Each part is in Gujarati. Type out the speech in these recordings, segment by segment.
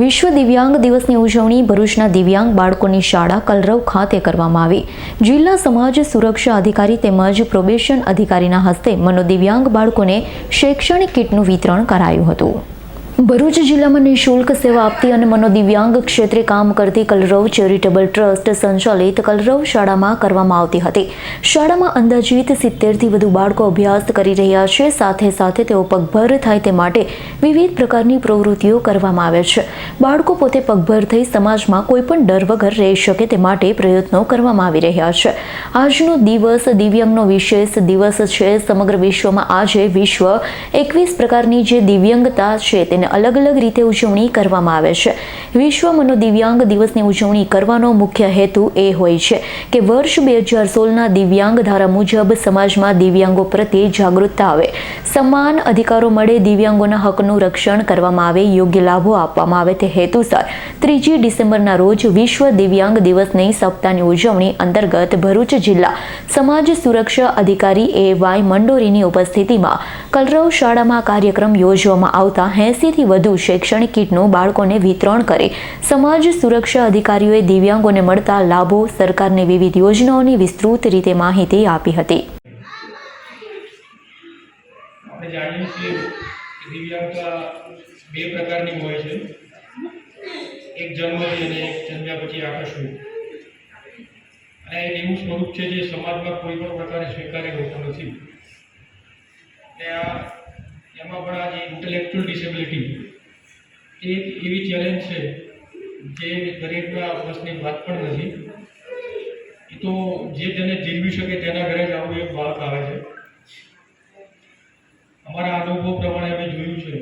વિશ્વ દિવ્યાંગ દિવસની ઉજવણી ભરૂચના દિવ્યાંગ બાળકોની શાળા કલરવ ખાતે કરવામાં આવી. જિલ્લા સમાજ સુરક્ષા અધિકારી તેમજ પ્રોબેશન અધિકારીના હસ્તે મનોદિવ્યાંગ બાળકોને શૈક્ષણિક કીટનું વિતરણ કરાયું હતું. ભરૂચ જિલ્લામાં નિઃશુલ્ક સેવા આપતી અને મનોદિવ્યાંગ ક્ષેત્રે કામ કરતી કલરવ ચેરિટેબલ ટ્રસ્ટ સંચાલિત કલરવ શાળામાં કરવામાં આવતી હતી. શાળામાં અંદાજિત સિત્તેરથી વધુ બાળકો અભ્યાસ કરી રહ્યા છે. સાથે સાથે તેઓ પગભર થાય તે માટે વિવિધ પ્રકારની પ્રવૃત્તિઓ કરવામાં આવે છે. બાળકો પોતે પગભર થઈ સમાજમાં કોઈપણ ડર વગર રહી શકે તે માટે પ્રયત્નો કરવામાં આવી રહ્યા છે. આજનો દિવસ દિવ્યાંગનો વિશેષ દિવસ છે. સમગ્ર વિશ્વમાં આજે વિશ્વ એકવીસ પ્રકારની જે દિવ્યાંગતા છે તેને અલગ અલગ રીતે ઉજવણી કરવામાં આવે છે. વિશ્વ મનોદિવ્યાંગ દિવસની ઉજવણી કરવાનો મુખ્ય હેતુ એ હોય છે કે વર્ષ બે હજાર સોળના દિવ્યાંગ ધારા મુજબ સમાજમાં દિવ્યાંગો પ્રત્યે જાગૃતતા આવે. સમાન અધિકારો મળે દિવ્યાંગોના હકનું રક્ષણ કરવામાં આવે, યોગ્ય લાભો આપવામાં આવે તે હેતુસર. ત્રીજી ડિસેમ્બરના રોજ વિશ્વ દિવ્યાંગ દિવસની સપ્તાહની ઉજવણી અંતર્ગત ભરૂચ જિલ્લા સમાજ સુરક્ષા અધિકારી એ વાય મંડોરીની ઉપસ્થિતિમાં કલરવ શાળામાં કાર્યક્રમ યોજવામાં આવતા એંસીથી વધુ શૈક્ષણિક કીટનું બાળકોને વિતરણ કરી. સમાજ સુરક્ષા અધિકારીઓએ દિવ્યાંગોને મળતા લાભો સરકારની વિવિધ યોજનાઓની વિસ્તૃત રીતે માહિતી આપી હતી. આપણે જાણીએ છીએ કે દિવ્યાંગતા બે પ્રકારની હોય છે. એક જન્મથી અને એક જન્મ્યા પછી આકસ્મિક અને એક એવું સ્વરૂપ છે જે સમાજમાં કોઈ પણ પ્રકારે સ્વીકારી હોતું નથી. અને આ એમાં પણ આ જે ઇન્ટેલેક્ચ્યુઅલ ડિસેબિલિટી એ એવી ચેલેન્જ છે જે દરેકના વસની વાત પણ નથી. એ તો જે તેને જીલવી શકે તેના ઘરે જ આવું એક બાળક આવે છે. અમારા અનુભવ પ્રમાણે અમે જોયું છે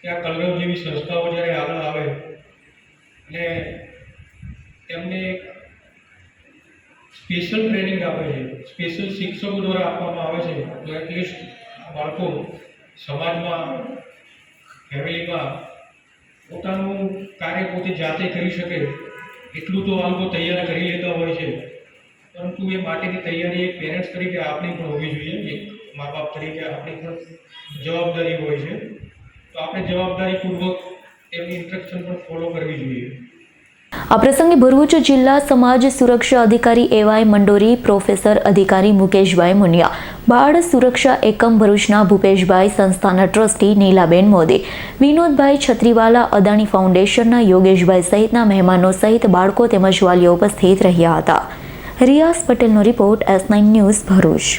કે આ કલરવ જેવી સંસ્થાઓ જ્યારે આગળ આવે અને તેમને સ્પેશિયલ ટ્રેનિંગ આપે છે. સ્પેશિયલ શિક્ષકો દ્વારા આપવામાં આવે છે. તો એટલીસ્ટ બાળકો સમાજમાં, ફેમિલીમાં પોતાનું કાર્ય પોતે જાતે કરી શકે. એટલું તો આ લોકો તૈયાર કરી લેતા હોય છે. પરંતુ એ માટેની તૈયારી એક પેરેન્ટ્સ તરીકે આપણી પણ હોવી જોઈએ. એક મા બાપ તરીકે આપણી તરફ જવાબદારી હોય છે. તો આપણે જવાબદારીપૂર્વક એમની ઇન્સ્ટ્રક્શન પણ ફોલો કરવી જોઈએ. આ પ્રસંગે ભરૂચ જિલ્લા સમાજ સુરક્ષા અધિકારી એવાય મંડોરી પ્રોફેસર અધિકારી મુકેશભાઈ મુનિયા, બાળ સુરક્ષા એકમ ભરૂચના ભૂપેશભાઈ સંસ્થાના ટ્રસ્ટી નીલાબેન મોદી, વિનોદભાઈ છત્રીવાલા અદાણી ફાઉન્ડેશનના યોગેશભાઈ સહિતના મહેમાનો સહિત બાળકો તેમજ વાલીઓ ઉપસ્થિત રહ્યા હતા. રિયાઝ પટેલનો report S nine news Bharuch.